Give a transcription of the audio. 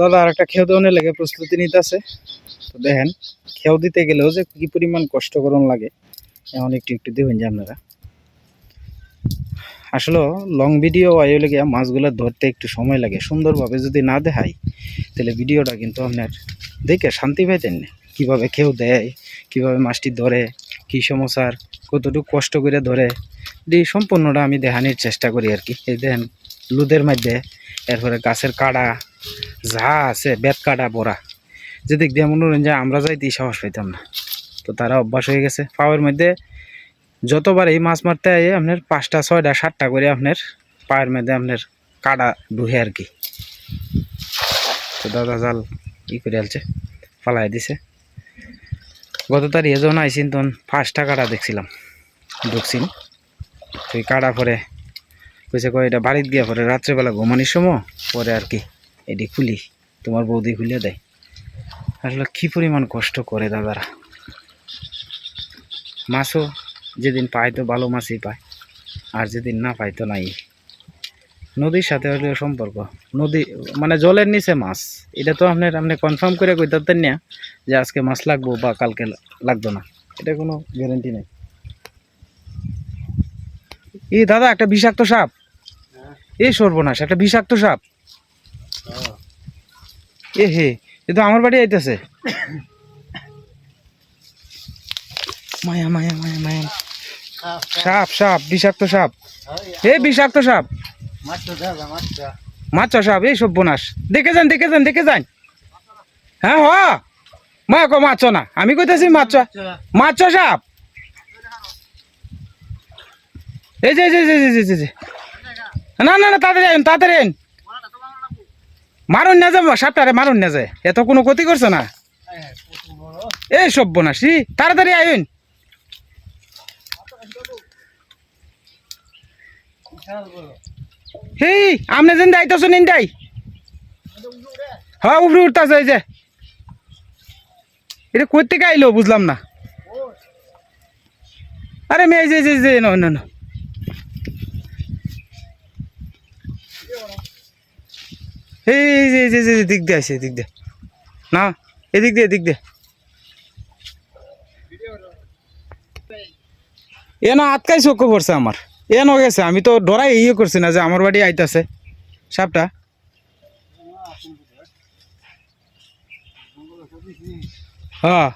দাদা, আর একটা খেয়ে দেওয়ার লাগে, প্রস্তুতি নিতেছে। তো দেখেন খেয়াও দিতে গেলেও যে কি পরিমাণ কষ্ট করণ লাগে, এমন একটু একটু দেবেন যে আপনারা। আসলে লং ভিডিও আইও লেগে মাছগুলো ধরতে একটু সময় লাগে। সুন্দরভাবে যদি না দেখাই, তাহলে ভিডিওটা কিন্তু আপনার দেখে শান্তি পাইতেন না। কীভাবে কেউ দেয়, কীভাবে মাছটি ধরে, কী সমস্যার, কতটুকু কষ্ট করে ধরে। এটি সম্পূর্ণটা আমি দেখানোর চেষ্টা করি আর কি। এই দেখেন, লুদের মধ্যে, এরপরে গাছের কাড়া যা আছে বেত কাটা পড়া যেদিক দিয়ে মনে যে আমরা যাইতেই সাহস পাইতাম না। তো তারা অভ্যাস হয়ে গেছে। পাওয়ার মধ্যে যতবার এই মাছ মারতে আই আপনার পাঁচটা, ছয়টা, সাতটা করে আপনার পায়ের মধ্যে আপনার কাটা ঢুকে আর কি। তো দাদা জাল ই করে আলছে পালাই দিছে। গত তারিখে যখন আইসিন, তখন পাঁচটা কাটা দেখছিলাম। ঢুকছিন তো কাটা পরে কইছে, কয় এটা বাড়িতে গিয়ে পরে রাত্রেবেলা ঘুমানির সময়, পরে আর কি। এটি খুলি তোমার বৌদি খুলে দেয়। আসলে কী পরিমাণ কষ্ট করে দাদারা। মাছও যেদিন পায় তো ভালো মাছই পায় আর যেদিন না পায় তো নাই। নদীর সাথে হলে সম্পর্ক। নদী মানে জলের নিচে মাছ। এটা তো আপনার আপনি কনফার্ম করে কই পারতেন না যে আজকে মাছ লাগবো বা কালকে লাগতো না। এটা কোনো গ্যারেন্টি নেই। এই দাদা একটা বিষাক্ত সাপ। এই সর্বনাশ একটা বিষাক্ত সাপ। এ হে আমার বাড়ি আইতেছে। মায়া মায়া মায়া মায়া। সাপ সাপ, বিষাক্ত সাপ। বিষাক্ত সাপ। মাছ সাপ, এই সর্বনাশ দেখে যান দেখে যান দেখে যান। হ্যাঁ হ। মা কো মাছ না আমি কইতেছি মাছ মাছ সাপ। এই যে। না না না, তাড়াতাড়ি আইন তাড়াতাড়ি আইন। মারুন না যাব সাপটারে মারুন না যায় এত কোনো ক্ষতি করছ না এই সব্যনাশি তাড়াতাড়ি আইন হেই আমনে যেন দাইতেছো নিন দাই হ্যাঁ উপরে উঠতেছে এই যে এটা কই থেকে আইলো বুঝলাম না আরে মেয়ে যে যে, যে ন ন এই যে যে, যে দিক দিয়ে আছে এদিক দিয়ে। না এদিক দিয়ে এদিক দিয়ে। এ না আটকাই চক্কর পড়ছে আমার। এ ন গেছে আমি তো ডরাই ইয়ে করছি না যে আমার বাড়ি আইতাছে। সাপটা। হ্যাঁ।